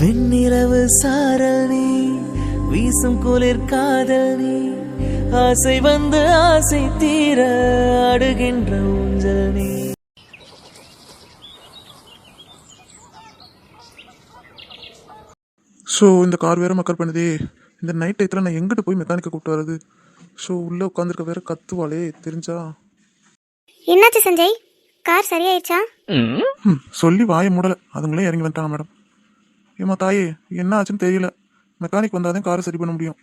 வெண்ணிலவு சாரல் நீ வீசும் குளிர் காதல் நீ ஆசை வந்து ஆசை தீர அடுகின்ற ஊஞ்சல் நீ. ஸோ இந்த கார் வேற மக்கள் பண்ணுதே. இந்த நைட் டயத்தில் நான் எங்கிட்டு போய் மெக்கானிக்கை கூப்பிட்டு வர்றது? ஸோ உள்ளே உட்காந்துருக்க வேற கத்துவாளே தெரிஞ்சா? என்னாச்சு சஞ்சய்? கார் சரியாயிடுச்சா ம் சொல்லி வாயை மூடலை. அதுங்களே இறங்கி வந்துட்டாங்க மேடம் ஏம்மா தாயே என்ன ஆச்சுன்னு தெரியல. மெக்கானிக் வந்தால் தான் காரை சரி பண்ண முடியும்.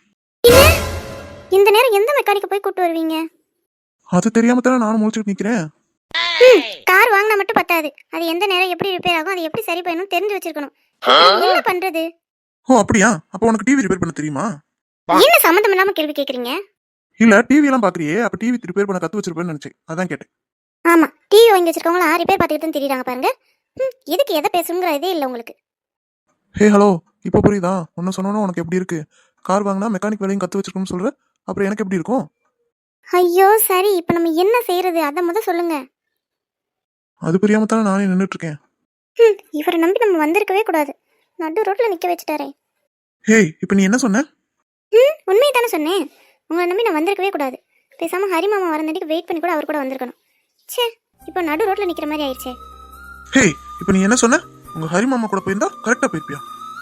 இந்த நேரம் எந்த மெக்கானிக்கை போய் கூட்டு வருவீங்க? அது தெரியாம தானே நானும் முடிச்சுட்டு நிற்கிறேன் ம், கார் வாங்கினா மட்டும் பத்தாது. அது எந்த நேரம் எப்படி ரிப்பேர் ஆகும் அது எப்படி சரி பண்ணணும் தெரிஞ்சு வச்சிருக்கணும். என்ன பண்றது? ஓ அப்படியா? அப்போ உனக்கு டிவி ரிப்பேர் பண்ண தெரியுமா? என்ன சம்மந்தம் இல்லாம கேள்வி கேக்குறீங்க? இல்லை டிவி எல்லாம் பார்க்குறியே அப்போ டிவி ரிப்பேர் பண்ண கற்று வச்சிருப்பேன்னு நினச்சேன். அதான் கேட்டேன். ஆமா டிவி வாங்கி வச்சிருக்கவங்களா ரிப்பேர் பார்த்துக்கிட்டு தெரியுறாங்க பாருங்க. ம், இதுக்கு எதை பேசணுங்கிற இதே இல்லை உங்களுக்கு. ஹே ஹலோ இப்போ புரியுதா? ஒன்று சொன்னோன்னா உனக்கு எப்படி இருக்கு? கார் வாங்கினா மெக்கானிக் வேலையும் கற்று வச்சிருக்கணும்னு சொல்கிற அப்புறம் எனக்கு எப்படி இருக்கும்? ஐயோ சரி இப்போ நம்ம என்ன செய்யறது அதை முத சொல்லுங்க. அது புரியாம தானே நானே நின்றுட்டு இருக்கேன் ம், இவரை நம்பி நம்ம வந்திருக்கவே கூடாது. நடு ரோட்ல நிக்க வச்சுட்டாரே. ஹேய் இப்போ நீ என்ன சொன்ன? ம் உண்மையை தானே சொன்னேன். உங்களை நம்பி நான் வந்திருக்கவே கூடாது. பேசாம ஹரி மாமா வரந்தாடிக்கு வெயிட் பண்ணி கூட அவர் கூட வந்திருக்கணும். ச்சே இப்போ நடு ரோட்ல நிக்கிற மாதிரி ஆயிடுச்சே. ஹேய் இப்போ நீ என்ன சொன்ன? உங்க ஹரி மாமா கூட போயிருந்தா கரெக்டாக போயிருப்பியா?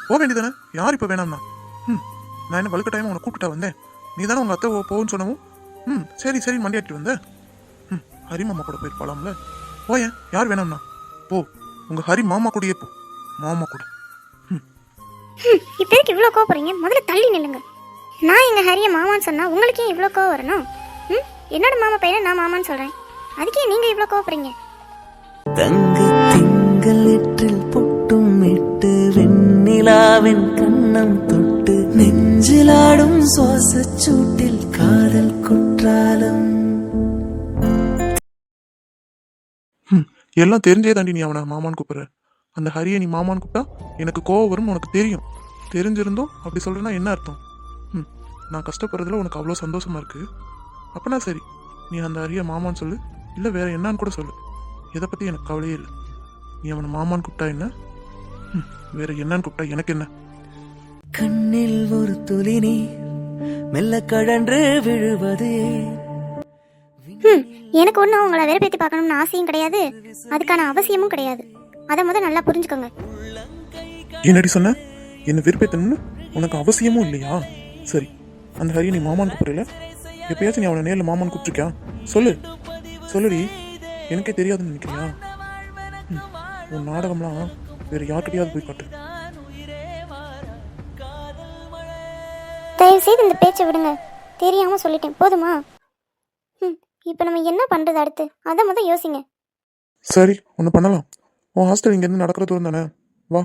போக வேண்டியதானே யார் இப்போ வேணாம்னா? ம் நான் என்ன வழுக்க டைம் உனக்கு கூப்பிட்டா வந்தேன்? நீ தானே உங்க அத்தை போ- போகுன்னு சொன்னவும்? ம் சரி சரி மண்டியாட்டிட்டு வந்த? ம் ஹரி மாமா கூட போயிருப்பாளாம்ல போயேன் யார் வேணாம்னா? போ உங்க ஹரி மாமா கூடயே போ. மாமா கூட. ம் ம் இப்போ எதுக்கு இவ்வளோ கோவப்படுறீங்க? முதல்ல தள்ளி நில்லுங்க. நான் எங்க ஹரிய மாமான்னு சொன்னா உங்களுக்கு இவ்வளோ கோவம் வரணும் ம் என்னோட மாமா பையனை நான் மாமான்னு சொல்றேன். அதுக்கே நீங்க இவ்வளோ கோவப்படுறீங்க? தங்கு திங்கள் விட்டு வெண்ணிலாவின் கண்ணம் தொட்டு நெஞ்சிலாடும் சுவாசச்சூட்டில் காதல் குற்றாலம். ம் எல்லாம் தெரிஞ்சே தாண்டி நீ அவனை மாமான்னு கூப்பிடுற. அந்த ஹரியை நீ மாமான்னு கூப்பிட்டா எனக்கு கோவம் வரும் உனக்கு தெரியும். தெரிஞ்சிருந்தோம் அப்படி சொல்றேன்னா என்ன அர்த்தம்? ம் நான் கஷ்டப்படுறதுல உனக்கு அவ்வளோ சந்தோஷமா இருக்கு. அப்பனா சரி நீ அந்த அரிய மாமான்னு சொல்லு இல்லை வேற என்னன்னு கூட சொல்லு. இதை பற்றி எனக்கு கவலையே இல்லை. நீ அவனை மாமான்னு கூப்பிட்டா என்ன? வேற என்னன்னு கூப்பிட்டா எனக்கு என்ன? கண்ணில் ஒரு துளி நீர் மெல்ல கழன்று விழுவது. எனக்கு ஒன்றும் உங்களை வெறுப்பேற்றி பார்க்கணும்னு ஆசையும் கிடையாது. அதுக்கான அவசியமும் கிடையாது. அதை முத நல்லா புரிஞ்சுக்கோங்க. என்னடி சொன்ன? என்ன விருப்பத்தன்னு உனக்கு அவசியமும் இல்லையா? சரி அந்த ஹரியை நீ மாமான்னு கூப்பிடல? எப்பயாச்சும் நீ அவனை நேரில் மாமான்னு கூப்பிட்டுருக்கியா? சொல்லு. சொல்லுடி. எனக்கே தெரியாதுன்னு நினைக்கிறியா? ம், உன் நாடகம்லாம் வேற யார்கிட்டயாவது போய் காட்டு. தயவு செய்து இந்த பேச்சை விடுங்க. தெரியாம சொல்லிட்டேன். போதுமா? ம் இப்போ நம்ம என்ன பண்றது அடுத்து? அதை முத யோசிங்க. சரி ஒன்று பண்ணலாம். உன் ஹாஸ்டல் இங்கேருந்து நடக்கிற தூரம் தானே? வா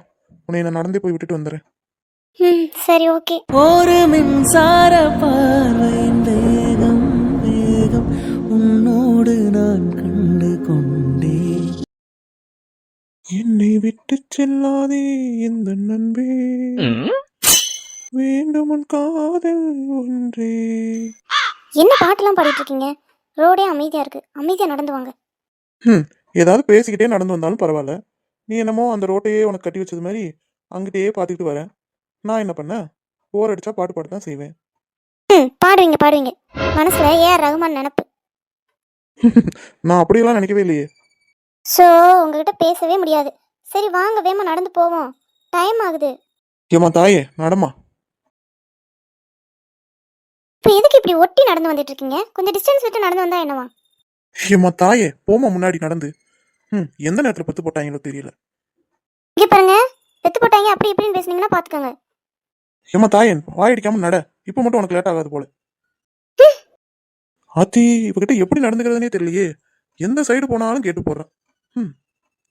உன்னை நான் நடந்தே போய் விட்டுட்டு வந்துடுறேன். ம் சரி ஓகே ஒரு மின்சார பார்வையின் என்னை விட்டு செல்லாதே இந்த நண்பே. வேண்டும் உன் காதல் ஒன்றே. என்ன பாட்டெல்லாம் பாடிட்டு இருக்கீங்க ரோடே அமைதியா இருக்கு. அமைதியா நடந்து வாங்க. ம் ஏதாவது பேசிக்கிட்டே நடந்து வந்தாலும் பரவாயில்ல. நீ என்னமோ அந்த ரோட்டையே உனக்கு கட்டி வச்சது மாதிரி அங்கிட்டயே பார்த்துக்கிட்டு வரேன் நான் என்ன பண்ணேன் போர் அடிச்சா பாட்டு பாட தான் செய்வேன். ம் பாடுவீங்க பாடுவீங்க. மனசுல ஏஆர் ரகுமான் நினப்பு. நான் அப்படியெல்லாம் நினைக்கவே இல்லையே. ஸோ உங்ககிட்ட பேசவே முடியாது. சரி வாங்க வேமா நடந்து போவோம். டைம் ஆகுது. ஏமா தாயே நடமா? இப்போ எதுக்கு இப்படி ஒட்டி நடந்து வந்துட்டு இருக்கீங்க? கொஞ்சம் டிஸ்டன்ஸ் விட்டு நடந்து வந்தா என்னவா? ஏமா தாயே போமா முன்னாடி நடந்து. ம் எந்த நேரத்தில் பத்து போட்டாங்களோ தெரியல. இங்க பாருங்க பெத்து போட்டாங்க அப்படி இப்படின்னு பேசுனீங்கன்னா பாத்துக்கோங்க. ஏமா தாயே வாயடிக்காம நட. இப்போ மட்டும் உனக்கு லேட் ஆகாது போல. ஆத்தி இவகிட்ட எப்படி நடந்துக்கிறதுனே தெரியலையே. எந்த சைடு போனாலும் கேட்டு போடுறான்.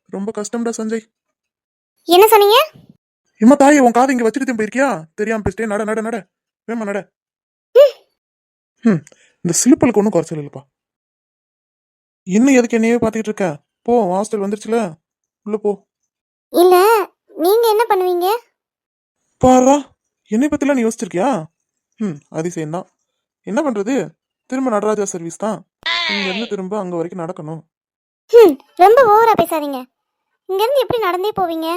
ரொம்ப கஷ்டம்டா சஞ்சய். என்ன சொன்னீங்க? இம்மா தாயே உன் காதை இங்க வச்சுட்டு போயிருக்கியா தெரியாம பேசிட்டே நட நட நட. வேமா நட. ம். இந்த சிலுப்பலுக்கு ஒன்றும் குறைச்சல் இல்லைப்பா. இன்னும் எதுக்கு என்னையே பார்த்துக்கிட்டு இருக்க? போ ஹாஸ்டல் வந்துருச்சுல. உள்ள போ. இல்ல நீங்க என்ன பண்ணுவீங்க? பாரா என்னை பத்திலாம் நீ யோசிச்சிருக்கியா? ம் அதிசயம் தான். என்ன பண்றது? திரும்ப நடராஜா சர்வீஸ் தான். இங்க இருந்து திரும்ப அங்க வரைக்கும் நடக்கணும்? ரொம்ப ஓவரா பேசாதீங்க. இங்க இருந்து எப்படி நடந்தே போவீங்க?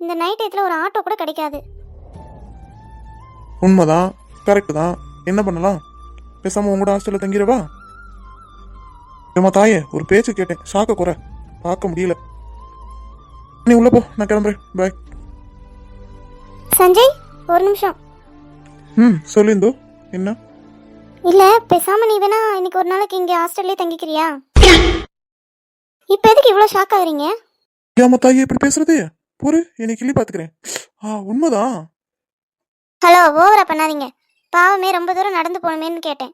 இந்த நைட் டயத்தில் ஒரு ஆட்டோ கூட கிடைக்காது. உண்மைதான். கரெக்டு தான். என்ன பண்ணலாம்? பேசாம உங்களோட ஹாஸ்டலில் தங்கிடவா? ஏமா தாயே ஒரு பேச்சு கேட்டேன். ஷாக்க குறை. பார்க்க முடியல. நீ உள்ள போ. நான் கிளம்புறேன். பாய் சஞ்சய் ஒரு நிமிஷம். ம் சொல்லு இந்து. என்ன? இல்ல பேசாம நீ வேணா இன்னைக்கு ஒரு நாளைக்கு இங்க ஹாஸ்டல்லே தங்கிக்கிறியா? இப்ப எதுக்கு இவ்வளவு ஷாக் ஆகுறீங்க? ஏமா தாயே இப்படி பேசுறது? பொறு என்னை கிள்ளி பார்த்துக்கிறேன். ஆ உண்மைதான். ஹலோ ஓவரா பண்ணாதீங்க. பாவமே ரொம்ப தூரம் நடந்து போகணுமேன்னு கேட்டேன்.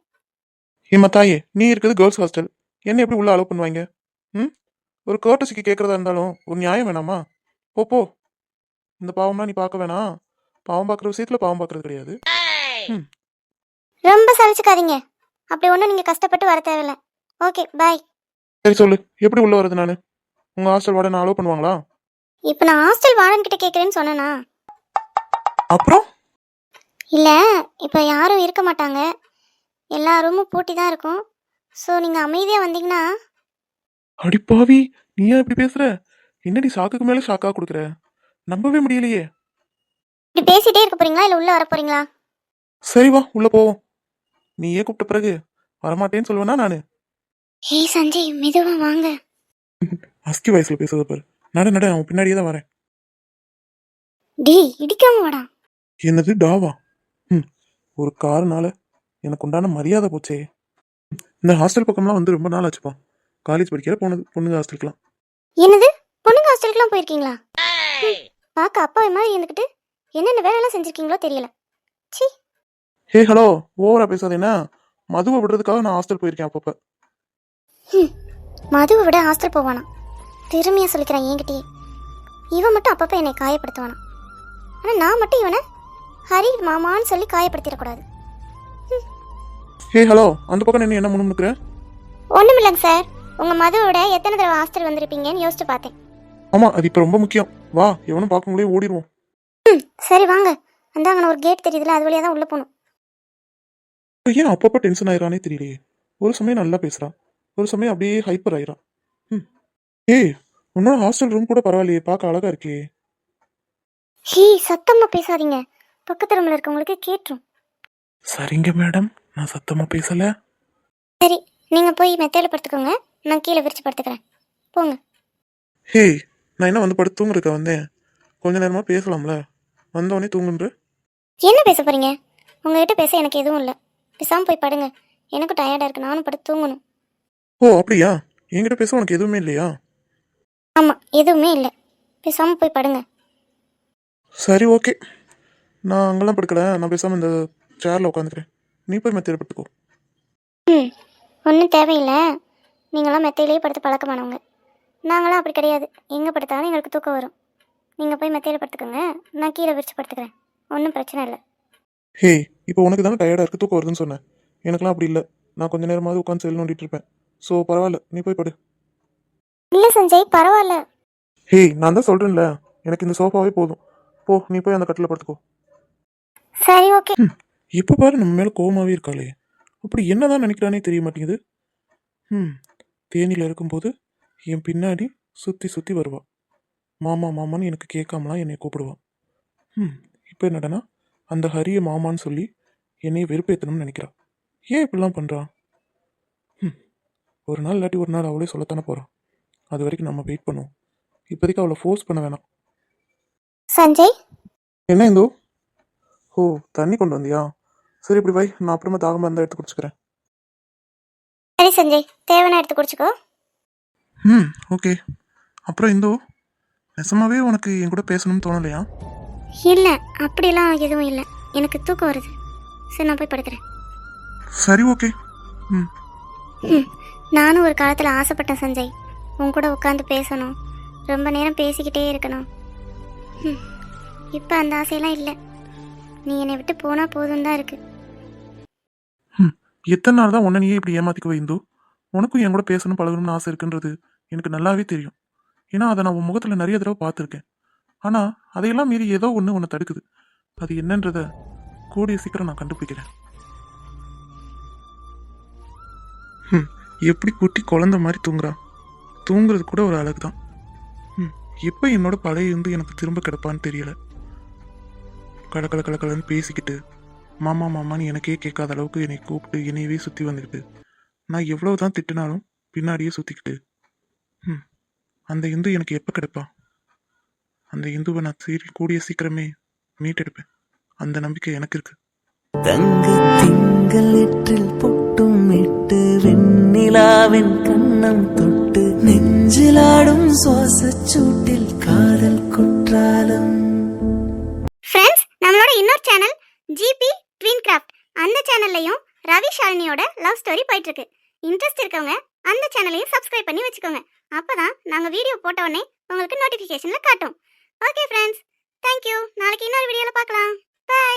ஏமா தாயே நீ இருக்கிறது கேர்ள்ஸ் ஹாஸ்டல் என்ன எப்படி உள்ள அலோவ் பண்ணுவாங்க? ம்? ஒரு கோட்டசிக்கு கேட்கறதா இருந்தாலும் ஒரு நியாயம் வேணாமா? போ போ. இந்த பாவம்லாம் நீ பார்க்க வேணாம். பாவம் பார்க்குற விஷயத்துல பாவம் பார்க்கறது கிடையாது. ரொம்ப சலிச்சுக்காதீங்க. அப்படி ஒன்றும் நீங்க கஷ்டப்பட்டு வர தேவையில்ல. ஓகே பாய் சரி சொல்லு. எப்படி உள்ள வருது நான்? உங்க ஹாஸ்டல் வார்டன் அலோவ் பண்ணுவாங்களா? இப்போ நான் ஹாஸ்டல் வார்டன் கிட்ட கேட்குறேன்னு சொன்னேனா? அப்புறம்? இல்ல இப்போ யாரும் இருக்க மாட்டாங்க. எல்லா ரூமும் பூட்டி தான் இருக்கும். ஸோ நீங்க அமைதியா வந்தீங்கன்னா? அடிப்பாவி நீ ஏன் இப்படி பேசுற? என்னடி ஷாக்குக்கு மேல ஷாக்கா கொடுக்குற? நம்பவே முடியலையே. இப்படி பேசிட்டே இருக்க போறீங்களா? இல்ல உள்ள வர போறீங்களா? சரி வா உள்ள போவோம். நீயே கூப்பிட்ட பிறகு வரமாட்டேன்னு சொல்லுவேனா நானு? ஏய் சஞ்சய் மெதுவா வாங்க. அஸ்கி வயசுல பேசுறத பாரு. நட நட அவன் பின்னாடியே தான் வரேன். டேய் இடிக்காம வாடா. என்னது டாவா? ம் ஒரு காருனால எனக்கு உண்டான மரியாதை போச்சே. இந்த ஹாஸ்டல் பக்கம்லாம் வந்து ரொம்ப நாள் ஆச்சுப்பா. காலேஜ் படிக்கிற போனது பொண்ணுங்க ஹாஸ்டலுக்குலாம் என்னது? பொண்ணுங்க ஹாஸ்டலுக்குலாம் போயிருக்கீங்களா? ம், பார்க்க அப்பா மாதிரி இருந்துக்கிட்டு என்னென்ன வேலையெல்லாம் செஞ்சிருக்கீங்களோ தெரியல. சி ஹே ஹலோ ஓவரா பேசாத என்ன? மதுவை விடுறதுக்காக நான் ஹாஸ்டல் போயிருக்கேன் அப்பப்ப. மதுவை விட ஹாஸ்டல் போவானா பெருமையா சொல்லிக்கிறேன் என்கிட்டயே. இவன் மட்டும் அப்பப்போ என்னை காயப்படுத்துவானா ஆனால் நான் மட்டும் இவனை ஹரி மாமான்னு சொல்லி காயப்படுத்திடக்கூடாது. ஹே ஹலோ அந்த பக்கம் என்ன என்ன முணுமுணுக்கிற? ஒன்றும் இல்லைங்க சார். உங்கள் மதுவை விட எத்தனை தடவை ஹாஸ்டல் வந்திருப்பீங்கன்னு யோசிச்சு பார்த்தேன். ஆமா அது இப்போ ரொம்ப முக்கியம். வா எவனும் பார்க்க முடியும் ஓடிடுவோம். சரி வாங்க. அந்தாங்கண்ணா ஒரு கேட் தெரியுதுல அது வழியாக தான் உள்ளே போகணும். ஏன் அப்பப்போ டென்ஷன் ஆயிரானே தெரியலையே. ஒரு சமயம் நல்லா பேசுறா. ஒரு சமயம் அப்படியே ஹைப்பர் ஆயிரான் ம் ஏய் உன்னோட ஹாஸ்டல் ரூம் கூட பரவாயில்லையே பார்க்க அழகா இருக்கே. ஹீ சத்தமாக பேசாதீங்க. பக்கத்து ரூமில் இருக்கவங்களுக்கு கேட்டுரும். சரிங்க மேடம் நான் சத்தமா பேசல. சரி நீங்கள் போய் மெத்தையில் படுத்துக்கோங்க. நான் கீழே விரிச்சு படுத்துக்கிறேன். போங்க. ஹே நான் என்ன வந்து படுத்து தூங்குறதுக்கா வந்தேன்? கொஞ்ச நேரமா பேசலாம்ல. வந்தோடனே தூங்குன்ற. என்ன பேச போறீங்க? உங்ககிட்ட பேச எனக்கு எதுவும் இல்லை. பேசாமல் போய் படுங்க. எனக்கு டயர்டாக இருக்கு. நானும் படுத்து தூங்கணும். ஓ அப்படியா? என்கிட்ட பேச உனக்கு எதுவுமே இல்லையா? ஆமாம் எதுவுமே இல்லை. பேசாமல் போய் படுங்க. சரி ஓகே. நான் அங்கெல்லாம் படுக்கல. நான் பேசாம இந்த சேர்ல உட்காந்துக்கிறேன். நீ போய் மெத்தையில படுத்துக்கோ. ம் ஒன்றும் தேவையில்லை. நீங்களாம் மெத்தையிலேயே படுத்து பழக்கமானவங்க. நாங்களாம் அப்படி கிடையாது. எங்கே படுத்தாலும் எங்களுக்கு தூக்கம் வரும். நீங்கள் போய் மெத்தையில் படுத்துக்கோங்க. நான் கீழே விரிச்சு படுத்துக்கிறேன். ஒன்றும் பிரச்சனை இல்லை. ஹே இப்போ உனக்கு தானே டயர்டாக இருக்கு? தூக்கம் வருதுன்னு சொன்னேன். எனக்கெல்லாம் அப்படி இல்லை. நான் கொஞ்ச நேரமாவது உட்காந்து செல் நோண்டிட்டு இருப்பேன். ஸோ பரவாயில்ல. நீ போய் படு. இல்லை சஞ்சய் பரவாயில்ல. ஹே நான் தான் சொல்கிறேன்ல எனக்கு இந்த சோஃபாவே போதும். போ நீ போய் அந்த கட்டில் படுத்துக்கோ. சரி ஓகே. இப்போ பாரு நம்ம மேலே கோவமாவே இருக்காளே. அப்படி என்னதான் நினைக்கிறானே தெரிய மாட்டேங்குது. ம் தேனியில் இருக்கும்போது என் பின்னாடி சுற்றி சுற்றி வருவா. மாமா மாமான்னு எனக்கு கேட்காமலாம் என்னை கூப்பிடுவா. ம் இப்போ என்னடனா அந்த ஹரிய மாமான்னு சொல்லி என்னை வெறுப்பேற்றணும்னு நினைக்கிறா. ஏன் இப்படிலாம் பண்ணுறா ம் ஒரு நாள் இல்லாட்டி ஒரு நாள் அவளே சொல்லத்தானே போகிறான் அது வரைக்கும் நம்ம வெயிட் பண்ணுவோம். இப்போதைக்கு அவளை ஃபோர்ஸ் பண்ண வேணாம். சஞ்சய்? என்ன இந்தோ? ஓ தண்ணி கொண்டு வந்தியா? சரி இப்படி வை. நான் அப்புறமா தாகமாக இருந்தால் எடுத்து குடிச்சுக்கிறேன். சரி சஞ்சய். தேவைன்னா எடுத்து குடிச்சுக்கோ. ம் ஓகே. அப்புறம் இந்தோ நெசமாவே உனக்கு என் கூட பேசணும்னு தோணலையா? இல்லை அப்படிலாம் எதுவும் இல்லை. எனக்கு தூக்கம் வருது. சரி நான் போய் படுக்கிறேன். சரி ஓகே. ம். ம், நானும் ஒரு காலத்தில் ஆசைப்பட்டேன் சஞ்சய். உன் கூட உட்காந்து பேசணும். ரொம்ப நேரம் பேசிக்கிட்டே இருக்கணும். ம், இப்போ அந்த ஆசையெல்லாம் இல்லை. நீ என்னை விட்டு போனால் போதும் தான் இருக்கு. ம் எத்தனை நாள் தான் உன்னை நீயே இப்படி ஏமாத்திக்குவ இந்து? உனக்கும் என் கூட பேசணும் பழகணும்னு ஆசை இருக்குன்றது எனக்கு நல்லாவே தெரியும். ஏன்னா அதை நான் உன் முகத்தில் நிறைய தடவை பார்த்துருக்கேன். ஆனால் அதையெல்லாம் மீறி ஏதோ ஒன்று உன்னை தடுக்குது. அது என்னன்றத கூடிய சீக்கிரம் நான் கண்டுபிடிக்கிறேன். ம் எப்படி குட்டி குழந்தை மாதிரி தூங்குறான் தூங்குறது கூட ஒரு அழகு தான் ம் எப்போ என்னோட பழைய இந்து எனக்கு திரும்ப கிடப்பான்னு தெரியல. கல கல கலன்னு பேசிக்கிட்டு மாமா மாமான்னு எனக்கே கேட்காத அளவுக்கு என்னை கூப்பிட்டு என்னையவே சுற்றி வந்துக்கிட்டு நான் எவ்வளோ தான் திட்டினாலும் பின்னாடியே சுற்றிக்கிட்டு ம் அந்த இந்து எனக்கு எப்போ கிடைப்பா? அந்த இந்துவை நான் சீரி கூடிய சீக்கிரமே மீட்டெடுப்பேன். அந்த நம்பிக்கை எனக்கு இருக்கு. தங்க திங்கள் விட்டு வெண்ணிலாவின் கண்ணம் தொட்டு நெஞ்சிலாடும் சுவாசச்சூட்டில் காதல் குற்றாலம். ஃப்ரெண்ட்ஸ் நம்மளோட இன்னொரு சேனல் ஜிபி ட்வீன் கிராஃப்ட் அந்த சேனல்லையும் ரவி ஷாலினியோட லவ் ஸ்டோரி போயிட்டு இருக்கு இன்ட்ரெஸ்ட் இருக்கவங்க அந்த சேனலையும் சப்ஸ்கிரைப் பண்ணி வச்சுக்கோங்க. அப்பதான் நாங்க வீடியோ போட்ட உடனே உங்களுக்கு நோட்டிபிகேஷன்ல காட்டும். ஓகே ஃப்ரெண்ட்ஸ் தேங்க்யூ நாளைக்கு இன்னொரு வீடியோல பார்க்கலாம். பை